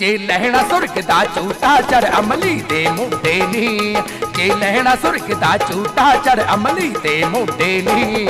ਜੇ ਲਹਿਣਾ ਸੁਰਗ ਦਾ ਝੂਟਾ, ਚੜ ਅਮਲੀ ਦੇ ਮੁੰਡੇ ਨੀ। ਜੇ ਲਹਿਣਾ ਸੁਰਗ ਦਾ ਝੂਟਾ, ਚੜ ਅਮਲੀ ਦੇ ਮੁੰਡੇ ਨੀ।